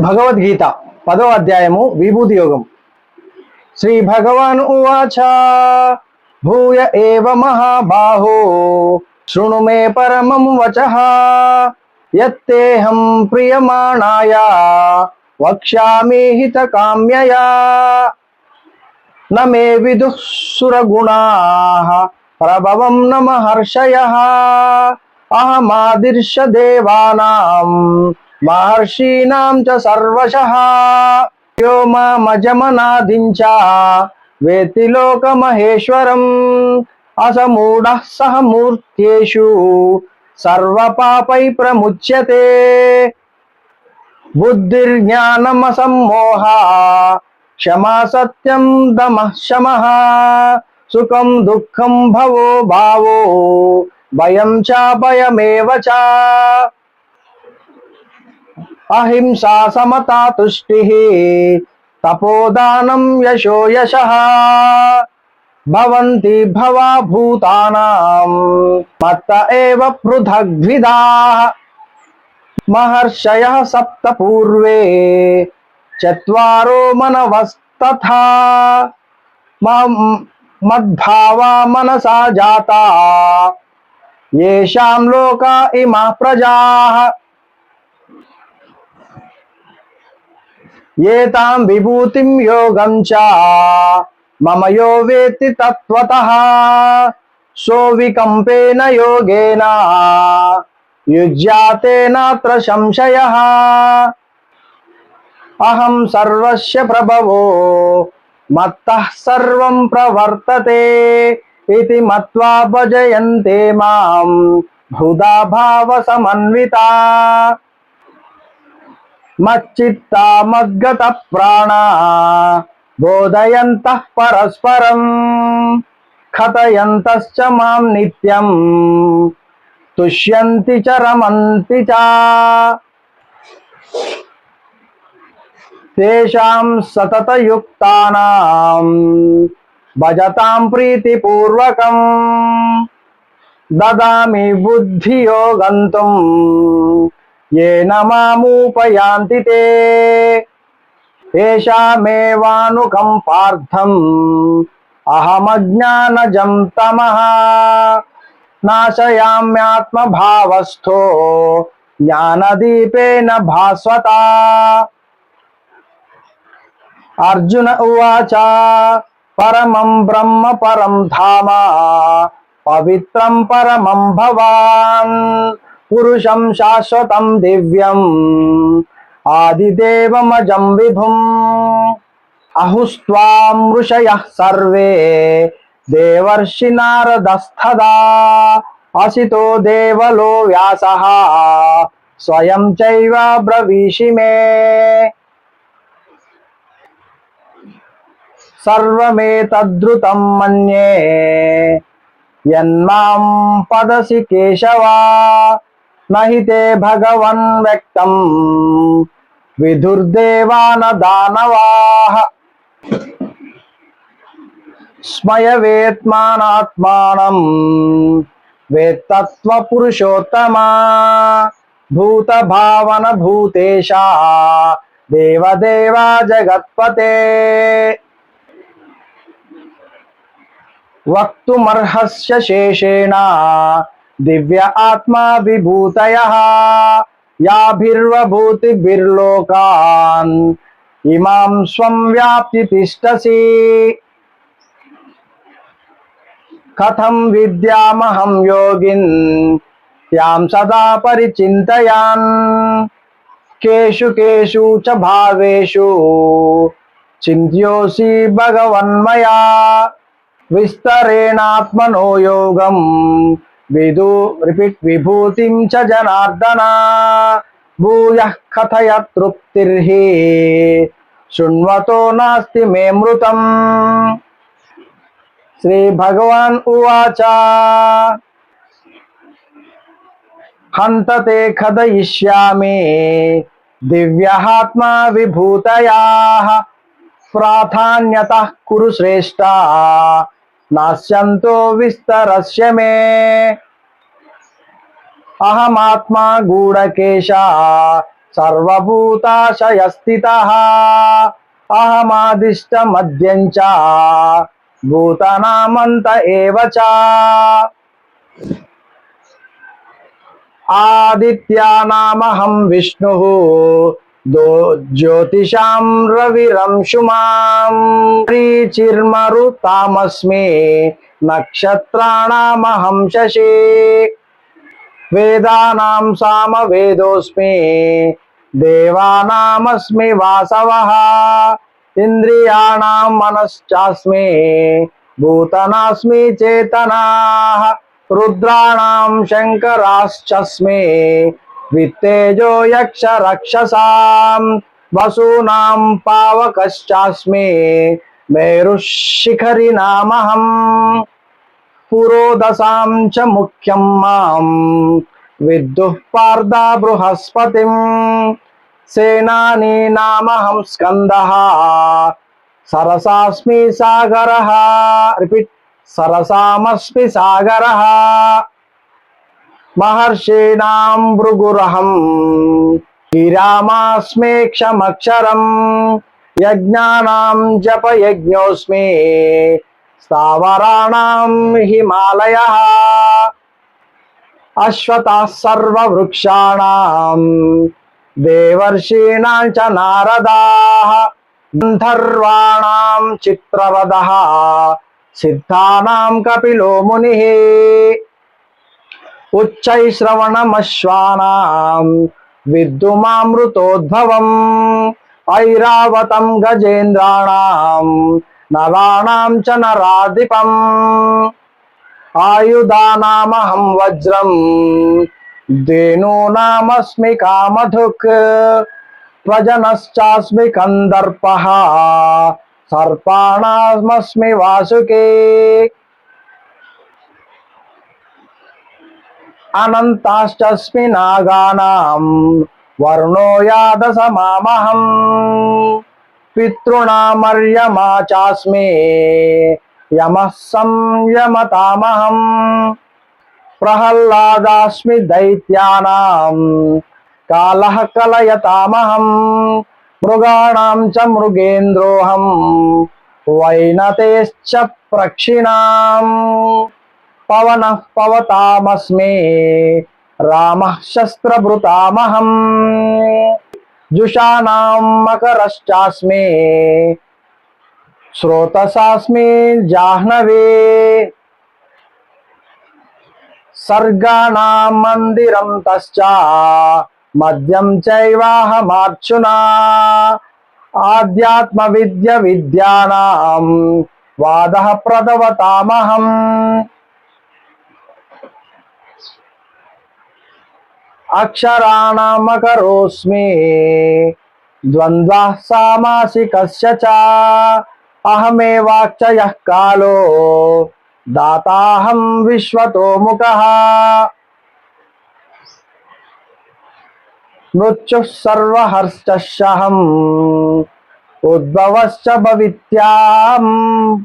భగవద్గీత పదవ అధ్యాయము విభూతి యోగం శ్రీ భగవాన్ ఉవాచ భూయ ఏవ మహాబాహో శృణు మే పరమం వచః యత్తేహం ప్రియమాణాయ వక్ష్యామి హిత కామ్యయా న మే విదుః సురగుణాః ప్రభవం న మహర్షయः అహమాదిర్ష దేవానాం महर्षीण सर्वश सर्वशः। यो ममजमनादिञ्च वेत्ति लोकमहेश्वरम्। असमूढः सह मूर्त्येषु सर्वपापै प्रमुच्यते। बुद्धिर्ज्ञानमसम्मोहा क्षमा सत्यं दमः शमः। सुखं दुःखं भवो भावो, भयं चापयमेव च। अहिंसा समता तुष्टि। तपोदान यशो यश। भवन्ति भवा भूता मत्त एव पृथग्विधाः महर्षयः सप्त पूर्वे चत्वारो मनवस्तथा। मद्भावा मनसा जाता। येषां लोका इमा प्रजाः। ये ताम विभूतिम योगम च। मम यो वेति तत्वतः सो विकंपेन योगेन। युज्याते नात्र संशयः। अहं सर्वस्य प्रभवो, मत्तः सर्वं प्रवर्तते इति मत्वा भजयन्ते माम् माँ। भाव समन्विता మచ్చిత్తా మద్గత ప్రాణా బోధయంతః పరస్పరం కథయంతశ్చ మాం నిత్యం తుష్యంతి చ రమంతి చ తేషాం సతతయుక్తానాం భజతాం ప్రీతిపూర్వకం దదామి బుద్ధియోగంతుం ये नमामुपयान्ति ते। तम नाशयाम्यात्म भावस्थो ज्ञान दीपे न भास्वता। अर्जुन उवाच, परमं ब्रह्म परम धाम। पवित्रम परमं भवान्। पुरुषम शाश्वत दिव्यम आदिदेवमजं विभुम् अहुस्त्वां ऋषयः सर्वे, देवर्षि नारदस्तदा असितो देवलो व्यासः, स्वयं चैव ब्रवीषि मे। सर्वमेतद्रुतं मन्ये, यन्मां पदसि केशवा। नहि ते भगवन् व्यक्तम् विधुर्देवान दानवाः स्मय वेत्मानात्मानम् वेत्तत्त्वपुरुषोत्तमा। भूतभावन भूतेशा देवदेवा जगत्पते। वक्तुमर्हस्य शेषेण। दिव्य आत्मा विभूत याभिर्वभूतिभिर्लोकान्। इमां स्वं व्याप्ति यां सदा परिचिन्तयान्। केशु केशु च भावेशु चिंत्योसी भगवन्मया। विस्तरेणात्मनो योगम विदु रिपीट विभूति च जनार्दना। भूयः कथय तृप्तिर्हि। शृण्वतो नास्ति मे मृतम। श्री भगवान उवाच। हन्त ते खदयिष्यामि। दिव्यात्मा विभूतया। प्राधान्यतः कुरु श्रेष्ठा नाश्यन्तो विस्तरस्य मे। अहमात्मा गूढकेशः सर्वभूताशयस्थितः। अहमादिष्टमद्यं च भूतानामन्त एव च। आदित्यानामहं विष्णुः। दो ज्योतिषाम ज्योतिषां रविरंशुमां नक्षत्राणाम नक्षत्राणामहं शशि। साम वेदोस्मे देवानामस्मे वासवः। इन्द्रियाणां मनश्चास्मि भूतनास्मे चेतना। रुद्राणाम शंकराश्चस्मे वित्तेजो यक्ष रक्षसां वसूनां पावकश्चास्मि मेरुशिखरि नामहम् पुरोदसां च मुख्यम माँ विद्युः पार्दा बृहस्पतिं सेनानी स्कंद सरसास्मी सागर सागरः सरसास्मी सागर सागरः महर्षीना भृगुरहम् श्रीरामास्मि क्षमक्षरम् यज्ञानां जपयज्ञोऽस्मि स्थावराणां हिमालयः अश्वतः सर्ववृक्षाणां देवर्षीणां च नारदाः गन्धर्वाणां चित्रवदः सिद्धानां कपिलो मुनिः उच्च उच्चैश्रवणमश्वानां विद्युमामृतोद्भवम्। ऐरावतम गजेन्द्राण नराणां च नराधिपम्। आयुधानामहं वज्रम्। धेनूनामस्मि कामधुक्। प्रजनश्चास्मि कन्दर्पः। सर्पाणामस्मि वासुके। अनन्ताश्चस्मिनागानाम् वर्णो यादसमामहम्। पितॄणामर्यमा चास्मि। यमः संयमतामहम्। प्रहल्लादास्मि दैत्यानां कालः कलयतामहं मृगाणां च मृगेन्द्रोऽहं वैनतेश्च प्रक्षिणाम्। पवन पवतामस्मे। रामः शस्त्रभृतामहम्। जुषाणां मकरश्चास्मे। स्रोतसास्मे जाह्नवे। मंदिर मन्दिरं तश्च। आध्यात्म चैवाहमार्चुना विद्या वाद प्रदवतामहम्। अक्षराणामकरोऽस्मि। द्वन्द्वः सामासिकस्य च। अहमेवाक्ष यः कालो। दाताहं विश्वतोमुखः। मृत्युः सर्वहर्षश्चहम्। उद्भवश्च भवित्याम्।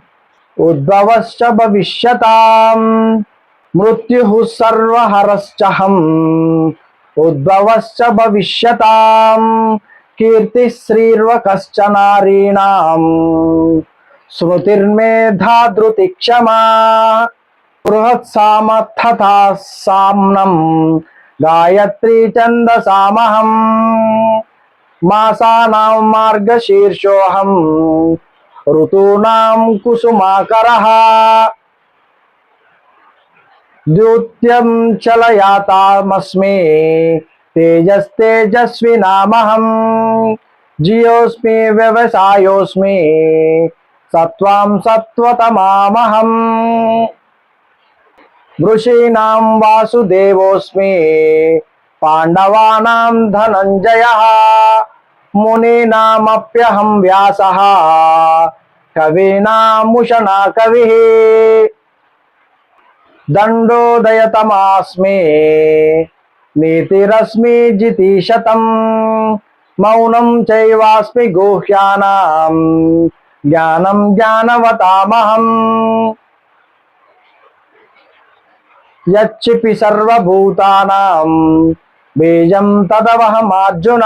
उद्भवश्च भविष्यताम्। मृत्युः सर्वहरश्चहम्। उद्भव उद्भवश्च कीर्ति कीर्तिश्रीर्व कश्चन नारीणाम् स्मृतिर्मेधा धृतिक्षमा, बृहत्सामर्थता साम्नम्, गायत्री चंद छन्दसामहम्। मासानां मार्गशीर्षोऽहम् ऋतूनां कुसुमाकरः। द्यूत्यं चलयातामस्मि। तेजस्तेजस्विनामहम् जियोस्मे, व्यवसायोस्मे। सत्वाम सत्त्वतमामहम्। ऋषीनाम वासुदेवोस्मे। पांडवानाम धनंजय मुनीनामप्यहं व्यासः। कवीनामुशना कविः దండోదయతమాస్మి నీతిరస్మి జితీశతం. మౌనం చైవాస్మి గుహ్యానాం. జ్ఞానం జ్ఞానవతామహం. యచ్చిపి సర్వభూతానాం. బీజం తదవహమార్జున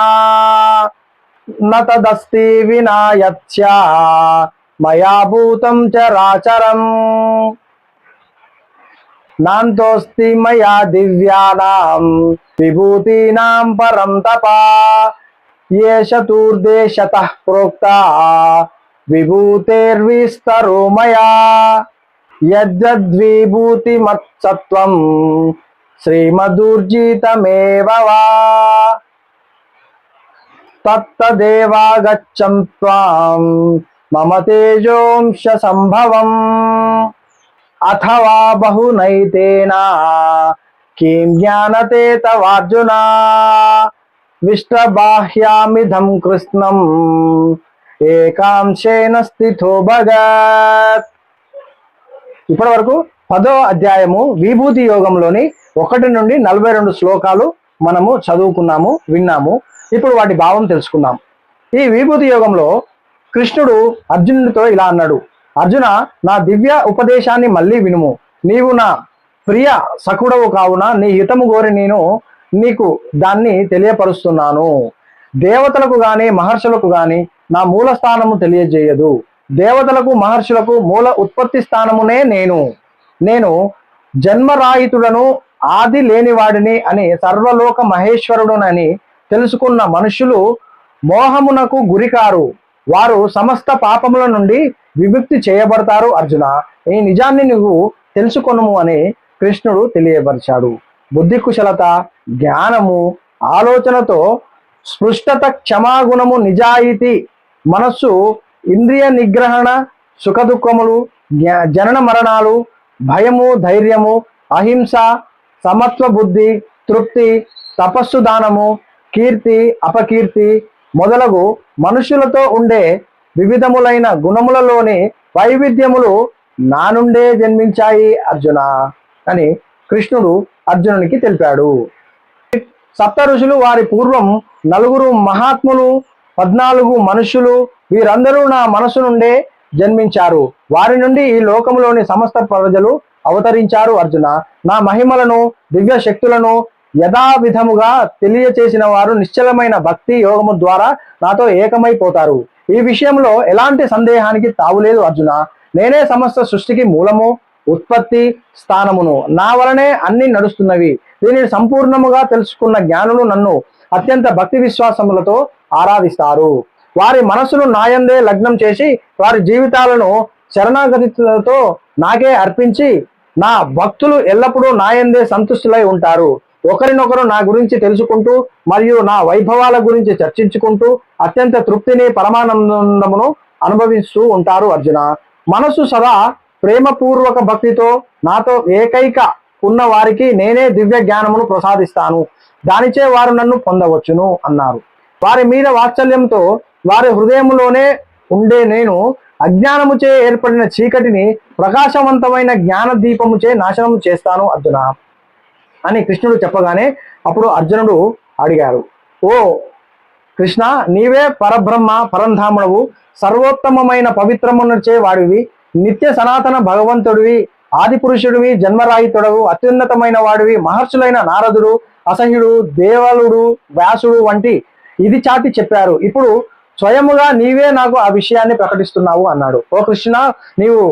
నతదస్తి తదస్తి వినాయత్య మయా భూతం చరాచరం. నాంతోస్తి మయా దివ్యానాం విభూతీనాం పరం తపా ఏ చతుర్దేశతః ప్రోక్త విభూతేర్విస్తరో మయా యద్విభూతిమత్సత్వం శ్రీమదూర్జితమేవ వా తత్తదేవాగచ్చం త్వాం మమ తేజోంశ సంభవం అథవా బహునైతేనా కిం జ్ఞానతే తవార్జున విష్టబాహ్యామిధం కృష్ణం ఏకాంశేన స్థితో భగత్ ఇప్పటి వరకు పదో అధ్యాయము విభూతి యోగంలోని ఒకటి నుండి నలభై రెండు శ్లోకాలు మనము చదువుకున్నాము విన్నాము. ఇప్పుడు వాటి భావం తెలుసుకుందాం. ఈ విభూతి యోగంలో కృష్ణుడు అర్జునుడితో ఇలా అన్నాడు. అర్జున నా దివ్య ఉపదేశాన్ని మళ్ళీ వినుము. నీవు నా ప్రియ సకుడవు కావున నీ హితము కోరి నేను నీకు దాన్ని తెలియపరుస్తున్నాను. దేవతలకు గాని మహర్షులకు గాని నా మూల స్థానము తెలియజేయదు. దేవతలకు మహర్షులకు మూల ఉత్పత్తి స్థానమునే నేను. నేను జన్మరాహితుడను ఆది లేనివాడిని అని సర్వలోక మహేశ్వరుడునని తెలుసుకున్న మనుషులు మోహమునకు గురికారు. వారు సమస్త పాపముల నుండి విముక్తి చేయబడతారు అర్జున. ఈ నిజాన్ని నువ్వు తెలుసుకొనము అని కృష్ణుడు తెలియపరిచాడు. బుద్ధి కుశలత జ్ఞానము ఆలోచనతో స్పృష్టత క్షమాగుణము నిజాయితీ మనస్సు ఇంద్రియ నిగ్రహణ సుఖదుఖములు జ్ఞా- జనన మరణాలు భయము ధైర్యము అహింస సమత్వ బుద్ధి తృప్తి తపస్సు దానము కీర్తి అపకీర్తి మొదలగు మనుషులతో ఉండే వివిధములైన గుణములలోని వైవిధ్యములు నా నుండే జన్మించాయి అర్జున అని కృష్ణుడు అర్జునునికి తెలిపాడు. సప్త ఋషులు వారి పూర్వం నలుగురు మహాత్ములు పద్నాలుగు మనుషులు వీరందరూ నా మనసు నుండే జన్మించారు. వారి నుండి ఈ లోకంలోని సమస్త ప్రజలు అవతరించారు అర్జున. నా మహిమలను దివ్య శక్తులను యథావిధముగా తెలియచేసిన వారు నిశ్చలమైన భక్తి యోగము ద్వారా నాతో ఏకమైపోతారు. ఈ విషయంలో ఎలాంటి సందేహానికి తావులేదు అర్జున. నేనే సమస్త సృష్టికి మూలము ఉత్పత్తి స్థానమును. నా వలనే అన్ని నడుస్తున్నవి. దీనిని సంపూర్ణముగా తెలుసుకున్న జ్ఞానులు నన్ను అత్యంత భక్తి విశ్వాసములతో ఆరాధిస్తారు. వారి మనసును నాయందే లగ్నం చేసి వారి జీవితాలను శరణాగతితో నాకే అర్పించి నా భక్తులు ఎల్లప్పుడూ నాయందే సంతుష్టులై ఉంటారు. ఒకరినొకరు నా గురించి తెలుసుకుంటూ మరియు నా వైభవాల గురించి చర్చించుకుంటూ అత్యంత తృప్తిని పరమానందమును అనుభవిస్తూ ఉంటారు అర్జున. మనసు సదా ప్రేమపూర్వక భక్తితో నాతో ఏకైక ఉన్న వారికి నేనే దివ్య జ్ఞానమును ప్రసాదిస్తాను. దానిచే వారు నన్ను పొందవచ్చును అన్నారు. వారి మీద వాత్సల్యంతో వారి హృదయంలోనే ఉండే నేను అజ్ఞానముచే ఏర్పడిన చీకటిని ప్రకాశవంతమైన జ్ఞాన దీపముచే నాశనము చేస్తాను అర్జున. అని కృష్ణుడు చెప్పగానే అప్పుడు అర్జునుడు అడిగారు ఓ కృష్ణ నీవే పరబ్రహ్మ పరంధాముడవు సర్వోత్తమమైన పవిత్రమునర్చే వాడివి నిత్య సనాతన భగవంతుడివి ఆది పురుషుడివి జన్మరాహితుడవు అత్యున్నతమైన వాడివి మహర్షులైన నారదుడు అసహ్యుడు దేవలుడు వ్యాసుడు వంటి ఇది చాటి చెప్పారు. ఇప్పుడు స్వయముగా నీవే నాకు ఆ విషయాన్ని ప్రకటిస్తున్నావు అన్నాడు. ఓ కృష్ణ నీవు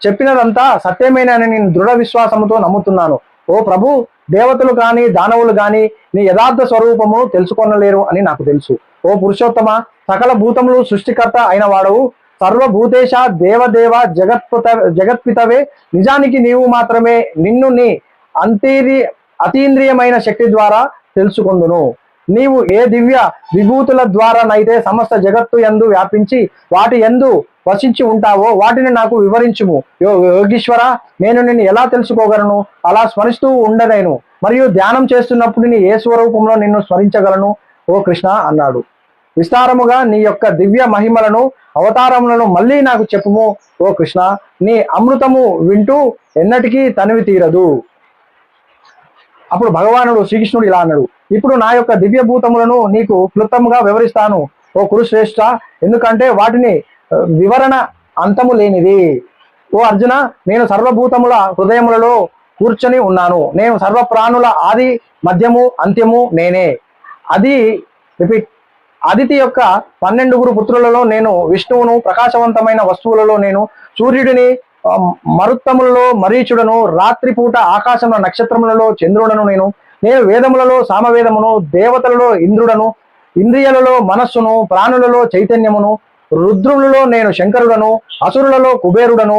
చెప్పినదంతా సత్యమేనని నేను దృఢ విశ్వాసముతో నమ్ముతున్నాను. ఓ ప్రభు దేవతలు కానీ దానవులు కానీ నీ యథార్థ స్వరూపము తెలుసుకొనలేరు అని నాకు తెలుసు. ఓ పురుషోత్తమ సకల భూతములు సృష్టికర్త అయిన వాడవు సర్వభూతేశ దేవదేవ జగత్పత జగత్పితవే. నిజానికి నీవు మాత్రమే నిన్ను నీ అంతీరి అతీంద్రియమైన శక్తి ద్వారా తెలుసుకుందును. నీవు ఏ దివ్య విభూతుల ద్వారానైతే సమస్త జగత్తు ఎందు వ్యాపించి వాటి ఎందు వసించి ఉంటావో వాటిని నాకు వివరించుము. యో యోగీశ్వర నేను నిన్ను ఎలా తెలుసుకోగలను? అలా స్మరిస్తూ ఉండలేను. మరియు ధ్యానం చేస్తున్నప్పుడు నీ ఏ స్వరూపంలో నిన్ను స్మరించగలను? ఓ కృష్ణ అన్నాడు. విస్తారముగా నీ యొక్క దివ్య మహిమలను అవతారములను మళ్ళీ నాకు చెప్పుము. ఓ కృష్ణ నీ అమృతము వింటూ ఎన్నటికీ తనివి తీరదు. అప్పుడు భగవానుడు శ్రీకృష్ణుడు ఇలా అన్నాడు. ఇప్పుడు నా యొక్క దివ్య భూతములను నీకు క్లుప్తంగా వివరిస్తాను ఓ కురుశ్రేష్ఠ ఎందుకంటే వాటిని వివరణ అంతము లేనిది. ఓ అర్జున నేను సర్వభూతముల హృదయములలో కూర్చొని ఉన్నాను. నేను సర్వ ప్రాణుల ఆది మధ్యము అంత్యము నేనే. అది రిపీట్ అదితి యొక్క పన్నెండుగురు పుత్రులలో నేను విష్ణువును ప్రకాశవంతమైన వస్తువులలో నేను సూర్యుడిని మరుత్తములలో మరీచుడను రాత్రిపూట ఆకాశంలో నక్షత్రములలో చంద్రుడను నేను నేను వేదములలో సామవేదమును దేవతలలో ఇంద్రుడను ఇంద్రియాలలో మనస్సును ప్రాణులలో చైతన్యమును రుద్రులలో నేను శంకరుడను అసురులలో కుబేరుడను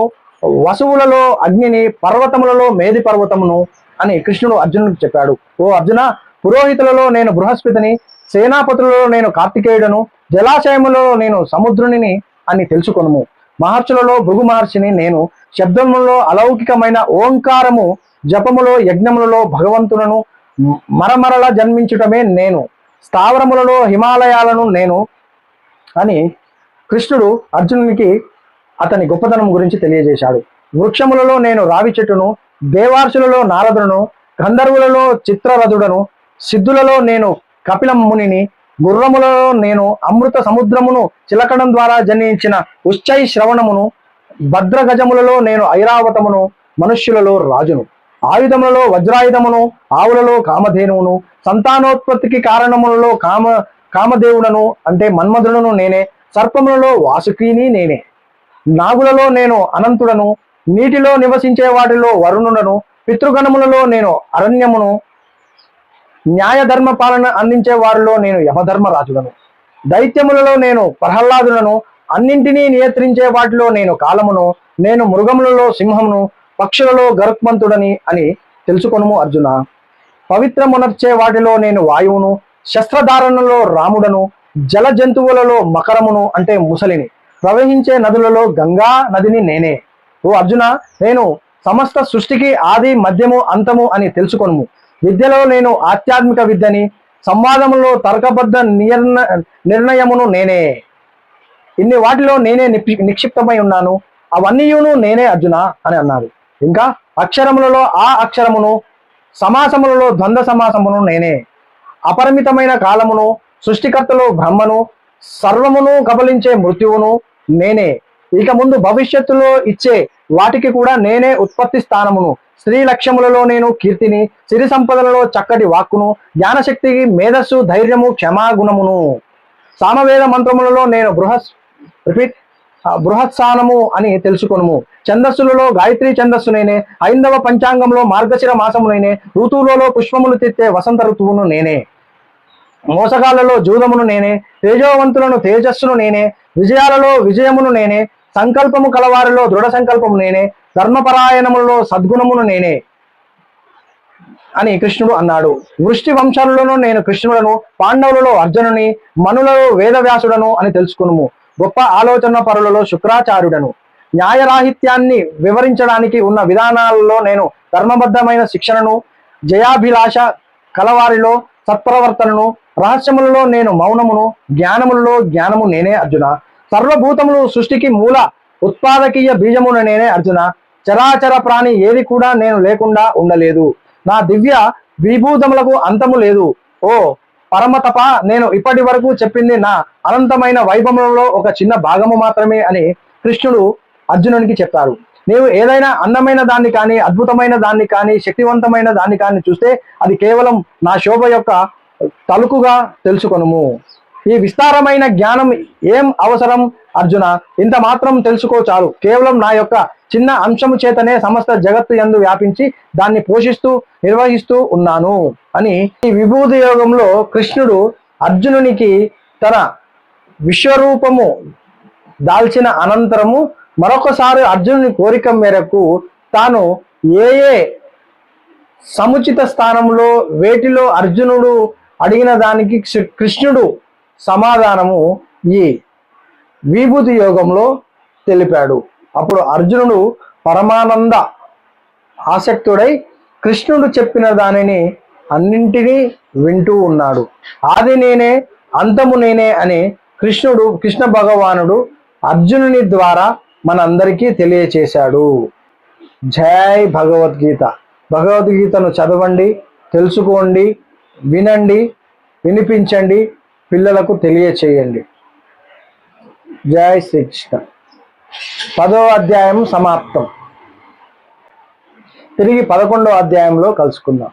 వసువులలో అగ్నిని పర్వతములలో మేది పర్వతమును అని కృష్ణుడు అర్జునుడికి చెప్పాడు. ఓ అర్జున పురోహితులలో నేను బృహస్పతిని సేనాపతులలో నేను కార్తికేయుడను జలాశయములలో నేను సముద్రునిని అని తెలుసుకొనుము. మహర్షులలో భృగు మహర్షిని నేను శబ్దములలో అలౌకికమైన ఓంకారము జపములో యజ్ఞములలో భగవంతులను మరమరల జన్మించుటమే నేను. స్థావరములలో హిమాలయాలను నేను అని కృష్ణుడు అర్జునునికి అతని గొప్పతనం గురించి తెలియజేశాడు. వృక్షములలో నేను రావి చెట్టును దేవార్షులలో నారదులను గంధర్వులలో చిత్రరథుడను సిద్ధులలో నేను కపిలం మునిని గుర్రములలో నేను అమృత సముద్రమును చిలకడం ద్వారా జన్మించిన ఉశ్చై శ్రవణమును భద్రగజములలో నేను ఐరావతమును మనుష్యులలో రాజును. ఆయుధములలో వజ్రాయుధమును ఆవులలో కామధేనువును సంతానోత్పత్తికి కారణములలో కామ కామదేవుడను అంటే మన్మధుడను నేనే సర్పములలో వాసుకిని నేనే. నాగులలో నేను అనంతుడను నీటిలో నివసించే వాటిలో వరుణుడను పితృగణములలో నేను అరణ్యమును న్యాయధర్మ పాలన అందించే వారిలో నేను యమధర్మరాజులను. దైత్యములలో నేను ప్రహ్లాదులను అన్నింటినీ నియంత్రించే వాటిలో నేను కాలమును నేను మృగములలో సింహమును పక్షులలో గరుత్మంతుడని అని తెలుసుకొనుము అర్జున. పవిత్రమునర్చే వాటిలో నేను వాయువును శస్త్రధారణలో రాముడను జల జంతువులలో మకరమును అంటే ముసలిని ప్రవహించే నదులలో గంగా నదిని నేనే. ఓ అర్జున నేను సమస్త సృష్టికి ఆది మధ్యము అంతము అని తెలుసుకొనుము. విద్యలో నేను ఆధ్యాత్మిక విద్యని సంవాదములో తర్కబద్ధ నిర్ణ నిర్ణయమును నేనే. ఇన్ని వాటిలో నేనే నిక్షిప్తమై ఉన్నాను. అవన్నీయును నేనే అర్జున అని అన్నారు. ఇంకా అక్షరములలో ఆ అక్షరమును సమాసములలో ద్వంద్వ సమాసమును నేనే. అపరిమితమైన కాలమును సృష్టికర్తలు బ్రహ్మను సర్వమును కబలించే మృత్యువును నేనే. ఇక ముందు భవిష్యత్తులో ఇచ్చే వాటికి కూడా నేనే ఉత్పత్తి స్థానమును. స్త్రీ లక్ష్యములలో నేను కీర్తిని సిరి సంపదలలో చక్కటి వాక్కును జ్ఞానశక్తికి మేధస్సు ధైర్యము క్షమాగుణమును. సామవేద మంత్రములలో నేను బృహస్ రిపీట్ బృహత్సానము అని తెలుసుకొనుము. ఛందస్సులలో గాయత్రి ఛందస్సు నేనే ఐందవ పంచాంగంలో మార్గశిర మాసము నేనే ఋతువులలో పుష్పములు తెచ్చే వసంత ఋతువును నేనే. మోసగాళ్ళలో జూదమును నేనే తేజోవంతులను తేజస్సును నేనే విజయాలలో విజయమును నేనే సంకల్పము కలవారిలో దృఢ సంకల్పము నేనే ధర్మపరాయణములలో సద్గుణమును నేనే అని కృష్ణుడు అన్నాడు. వృష్టి వంశాలలోనూ నేను కృష్ణుడను పాండవులలో అర్జునుని మనులలో వేదవ్యాసుడను అని తెలుసుకునుము. గొప్ప ఆలోచన పరులలో శుక్రాచార్యుడను. న్యాయరాహిత్యాన్ని వివరించడానికి ఉన్న విధానాలలో నేను ధర్మబద్ధమైన శిక్షణను జయాభిలాష కలవారిలో సత్ప్రవర్తనను రహస్యములలో నేను మౌనమును జ్ఞానములలో జ్ఞానము నేనే అర్జున. సర్వభూతములు సృష్టికి మూల ఉత్పాదకీయ బీజమును నేనే అర్జున. చరాచర ప్రాణి ఏది కూడా నేను లేకుండా ఉండలేదు. నా దివ్య విభూతములకు అంతము లేదు. ఓ పరమతప నేను ఇప్పటి వరకు చెప్పింది నా అనంతమైన వైభవంలో ఒక చిన్న భాగము మాత్రమే అని కృష్ణుడు అర్జునునికి చెప్పారు. నీవు ఏదైనా అందమైన దాన్ని కానీ అద్భుతమైన దాన్ని కానీ శక్తివంతమైన దాన్ని కానీ చూస్తే అది కేవలం నా శోభ యొక్క తలుకుగా తెలుసుకొనుము. ఈ విస్తారమైన జ్ఞానం ఏం అవసరం? అర్జున ఇంత మాత్రం తెలుసుకో చాలు. కేవలం నా యొక్క చిన్న అంశము చేతనే సమస్త జగత్తు యందు వ్యాపించి దాన్ని పోషిస్తూ నిర్వహిస్తూ ఉన్నాను అని ఈ విభూతి యోగంలో కృష్ణుడు అర్జునునికి తన విశ్వరూపము దాల్చిన అనంతరము మరొకసారి అర్జునుని కోరిక మేరకు తాను ఏ ఏ సముచిత స్థానంలో వేటిలో అర్జునుడు అడిగిన దానికి కృష్ణుడు సమాధానము ఈ విభూతి యోగంలో తెలిపాడు. అప్పుడు అర్జునుడు పరమానంద ఆసక్తుడై కృష్ణుడు చెప్పిన దానిని అన్నింటినీ వింటూ ఉన్నాడు. ఆది నేనే అంతము నేనే అని కృష్ణుడు కృష్ణ భగవానుడు అర్జునుని ద్వారా మనందరికీ తెలియచేశాడు. జై భగవద్గీత. భగవద్గీతను చదవండి తెలుసుకోండి వినండి వినిపించండి పిల్లలకు తెలియచేయండి. జై శ్రీకృష్ణ. పదో అధ్యాయం సమాప్తం. తిరిగి పదకొండో అధ్యాయంలో కలుసుకుందాం.